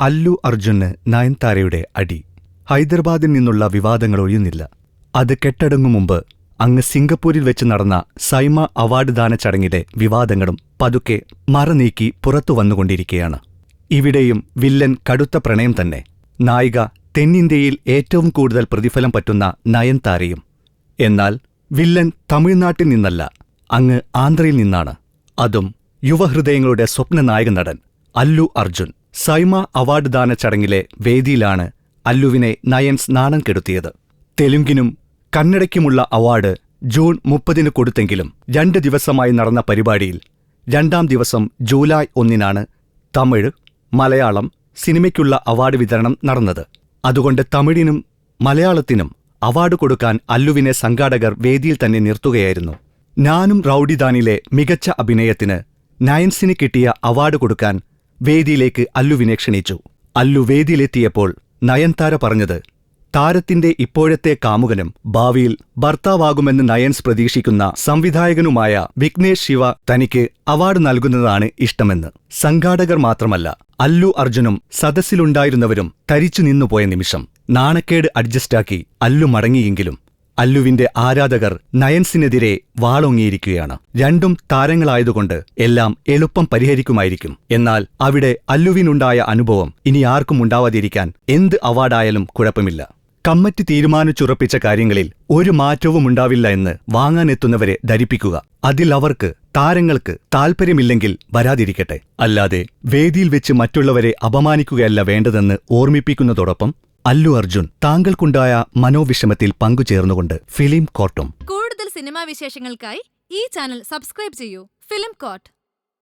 അല്ലു അർജുന് നയൻതാരയുടെ അടി. ഹൈദരാബാദിൽ നിന്നുള്ള വിവാദങ്ങൾ ഒഴിയുന്നില്ല. അത് കെട്ടടങ്ങും മുമ്പ് അങ്ങ് സിംഗപ്പൂരിൽ വെച്ച് നടന്ന സൈമ അവാർഡ് ദാന ചടങ്ങിലെ വിവാദങ്ങളും പതുക്കെ മറനീക്കി പുറത്തു വന്നുകൊണ്ടിരിക്കുകയാണ്. ഇവിടെയും വില്ലൻ കടുത്ത പ്രണയം തന്നെ. നായിക തെന്നിന്ത്യയിൽ ഏറ്റവും കൂടുതൽ പ്രതിഫലം പറ്റുന്ന നയൻതാരയും. എന്നാൽ വില്ലൻ തമിഴ്നാട്ടിൽ നിന്നല്ല അങ്ങ് ആന്ധ്രയിൽ നിന്നാണ്. അതും യുവഹൃദയങ്ങളുടെ സ്വപ്ന നായക നടൻ അല്ലു അർജുൻ. സൈമ അവാർഡ് ദാന ചടങ്ങിലെ വേദിയിലാണ് അല്ലുവിനെ നയൻസ് നാണം കെടുത്തിയത്. തെലുങ്കിനും കന്നഡയ്ക്കുമുള്ള അവാർഡ് ജൂൺ മുപ്പതിന് കൊടുത്തെങ്കിലും രണ്ട് ദിവസമായി നടന്ന പരിപാടിയിൽ രണ്ടാം ദിവസം ജൂലൈ ഒന്നിനാണ് തമിഴ് മലയാളം സിനിമയ്ക്കുള്ള അവാർഡ് വിതരണം നടന്നത്. അതുകൊണ്ട് തമിഴിനും മലയാളത്തിനും അവാർഡ് കൊടുക്കാൻ അല്ലുവിനെ സംഘാടകർ വേദിയിൽ തന്നെ നിർത്തുകയായിരുന്നു. ഞാനും റൌഡിദാനിലെ മികച്ച അഭിനയത്തിന് നയൻസിന് കിട്ടിയ അവാർഡ് കൊടുക്കാൻ വേദിയിലേക്ക് അല്ലുവിനെ ക്ഷണിച്ചു. അല്ലു വേദിയിലെത്തിയപ്പോൾ നയൻതാര പറഞ്ഞത് താരത്തിന്റെ ഇപ്പോഴത്തെ കാമുകനും ഭാവിയിൽ ഭർത്താവാകുമെന്ന് നയൻസ് പ്രതീക്ഷിക്കുന്ന സംവിധായകനുമായ വിഘ്നേഷ് ശിവ തനിക്ക് അവാർഡ് നൽകുന്നതാണ് ഇഷ്ടമെന്ന്. സംഘാടകർ മാത്രമല്ല അല്ലു അർജുനും സദസ്സിലുണ്ടായിരുന്നവരും തരിച്ചു നിന്നുപോയ നിമിഷം നാണക്കേട് അഡ്ജസ്റ്റാക്കി അല്ലു മടങ്ങിയെങ്കിലും അല്ലുവിന്റെ ആരാധകർ നയൻസിനെതിരെ വാളോങ്ങിയിരിക്കുകയാണ്. രണ്ടും താരങ്ങളായതുകൊണ്ട് എല്ലാം എളുപ്പം പരിഹരിക്കുമായിരിക്കും. എന്നാൽ അവിടെ അല്ലുവിനുണ്ടായ അനുഭവം ഇനി ആർക്കും ഉണ്ടാവാതിരിക്കാൻ എന്ത് അവാർഡായാലും കുഴപ്പമില്ല. കമ്മിറ്റി തീരുമാനിച്ചുറപ്പിച്ച കാര്യങ്ങളിൽ ഒരു മാറ്റവും ഉണ്ടാവില്ല എന്ന് വാങ്ങാനെത്തുന്നവരെ ധരിപ്പിക്കുക. അതിൽ അവർക്ക് താരങ്ങൾക്ക് താൽപ്പര്യമില്ലെങ്കിൽ വരാതിരിക്കട്ടെ. അല്ലാതെ വേദിയിൽ വെച്ച് മറ്റുള്ളവരെ അപമാനിക്കുകയല്ല വേണ്ടതെന്ന് ഓർമ്മിപ്പിക്കുന്നതോടൊപ്പം അല്ലു അർജുൻ താങ്കൾക്കുണ്ടായ മനോവിഷമത്തിൽ പങ്കുചേർന്നുകൊണ്ട് ഫിലിം കോട്ടും കൂടുതൽ സിനിമാ വിശേഷങ്ങൾക്കായി ഈ ചാനൽ സബ്സ്ക്രൈബ് ചെയ്യൂ. Film coat